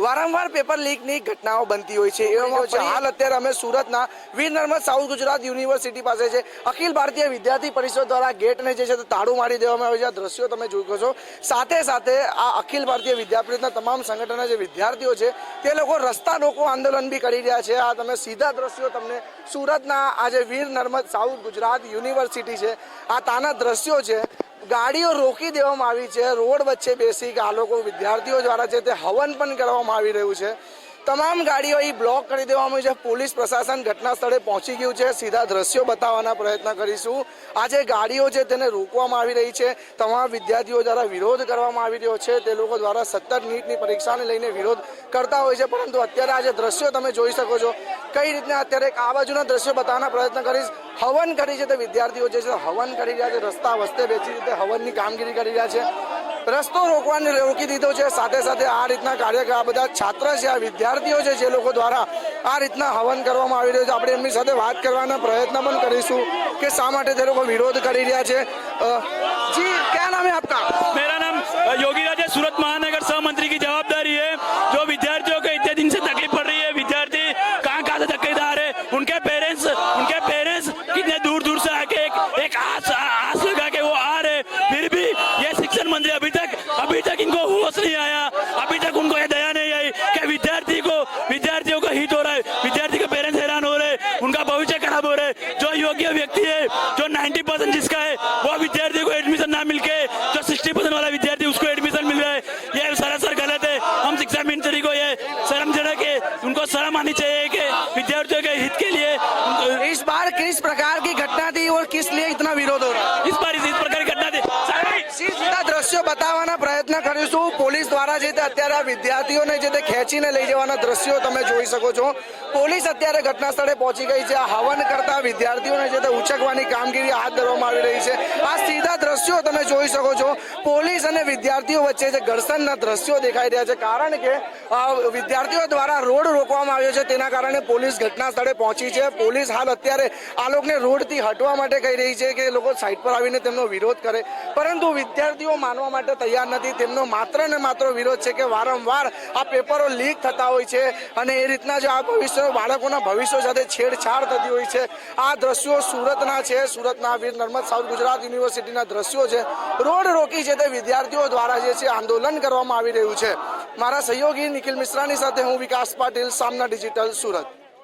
વારંવાર પેપર લીકની ઘટનાઓ બનતી હોય છે. એવામાં છે. હાલ અત્યારે અમે સુરતના વીર નર્મદ સાઉથ ગુજરાત યુનિવર્સિટી પાસે છે. અખિલ ભારતીય વિદ્યાર્થી પરિષદ દ્વારા ગેટને જે છે તે તાળું મારી દેવામાં આવે છે. આ દ્રશ્યો તમે જોઈ છો. સાથે સાથે આ અખિલ ભારતીય વિદ્યાપીઠના તમામ સંગઠનના જે વિદ્યાર્થીઓ છે તે લોકો રસ્તા રોકો આંદોલન બી કરી રહ્યા છે. આ તમે સીધા દ્રશ્યો તમને સુરતના આ જે વીર નર્મદ સાઉથ ગુજરાત યુનિવર્સિટી છે આ તાના દ્રશ્યો છે. ગાડીઓ રોકી દેવામાં આવી છે, રોડ વચ્ચે બેસી આ લોકો વિદ્યાર્થીઓ દ્વારા છે તે હવન પણ કરવામાં આવી રહ્યું છે. તમામ ગાડીઓ અહીં બ્લોક કરી દેવામાં આવી છે. પોલીસ પ્રશાસન ઘટના સ્થળે પહોંચી ગયું છે. સીધા દ્રશ્યો બતાવવાના પ્રયત્ન કરીશું. આ જે ગાડીઓ છે તેને રોકવામાં આવી રહી છે, તમામ વિદ્યાર્થીઓ દ્વારા વિરોધ કરવામાં આવી રહ્યો છે. તે લોકો દ્વારા સત્તર નીટની પરીક્ષાને લઈને વિરોધ કરતા હોય છે. પરંતુ અત્યારે આ જે દ્રશ્યો તમે જોઈ શકો છો, કઈ રીતના અત્યારે આ બાજુના દ્રશ્યો બતાવવાના પ્રયત્ન કરીશ. હવન કરી છે તે વિદ્યાર્થીઓ જે છે, હવન કરી રહ્યા છે, રસ્તા વસ્તે બેસી રીતે હવનની કામગીરી કરી રહ્યા છે. રસ્તો રોકવાને રોકી દીધો છે, સાથે સાથે આ રીતના કાર્યક્રમ, આ બધા છાત્ર છે, આ વિદ્યાર્થીઓ છે, જે લોકો દ્વારા આ રીતના હવન કરવામાં આવી રહ્યું છે. આપણે એમની સાથે વાત કરવાના પ્રયત્ન પણ કરીશું કે શા માટે તે લોકો વિરોધ કરી રહ્યા છે. જી, ક્યાં નામ આપતા મેરા નામ યોગીરાજ સુરત મહાનગર સર. उनका भविष्य खराब हो रहा है जो योग्य व्यक्ति है जो 90 परसेंट जिसका है वो विद्यार्थी को एडमिशन ना मिलके जो 60 परसेंट वाला विद्यार्थी उसको एडमिशन मिल रहा है ये सरासर गलत है हम शिक्षा मंत्री को ये शर्मजनक है उनको शर्म आनी चाहिए कि विद्यार्थियों के हित के लिए उनको- इस बार किस प्रकार की घटना थी और किस लिए इतना બતાવવાના પ્રયત્ન કરીશું. પોલીસ દ્વારા જે અત્યારે વિદ્યાર્થીઓને જે તે ખેંચીને લઈ જવાના દ્રશ્યો તમે જોઈ શકો છો. પોલીસ અત્યારે ઘટના સ્થળે પહોંચી ગઈ છે. હવન કરતા વિદ્યાર્થીઓને જે તે ઉચકવાની કામગીરી હાથ ધરવામાં આવી રહી છે. આ સીધા દ્રશ્યો તમે જોઈ શકો છો. પોલીસ અને વિદ્યાર્થીઓ વચ્ચે જે ઘર્ષણના દ્રશ્યો દેખાઈ રહ્યા છે. કારણ કે વિદ્યાર્થીઓ દ્વારા રોડ રોકવામાં આવ્યો છે. તેના કારણે પોલીસ ઘટના સ્થળે પહોંચી છે. પોલીસ હાલ અત્યારે આ લોકોને રોડથી હટવા માટે કહી રહી છે કે લોકો સાઈડ પર આવીને તેમનો વિરોધ કરે. પરંતુ વિદ્યાર્થીઓ માનવા માટે તૈયાર નથી. તેમનો માત્ર ને માત્ર વિરોધ છે કે વારંવાર આ પેપરો લીક થતા હોય છે અને એ રીતના જો આ ભવિષ્ય, બાળકોના ભવિષ્ય સાથે છેડછાડ થતી હોય છે. આ દ્રશ્યો સુરતના છે. સુરતના વીર નર્મદ સાઉથ ગુજરાત યુનિવર્સિટીના દ્રશ્યો છે. રોડ રોકી છે તે વિદ્યાર્થીઓ દ્વારા જે છે આંદોલન કરવામાં આવી રહ્યું છે. મારા સહયોગી નિખિલ મિશ્રાની સાથે હું વિકાસ પાટીલ, સામના ડિજિટલ સુરત.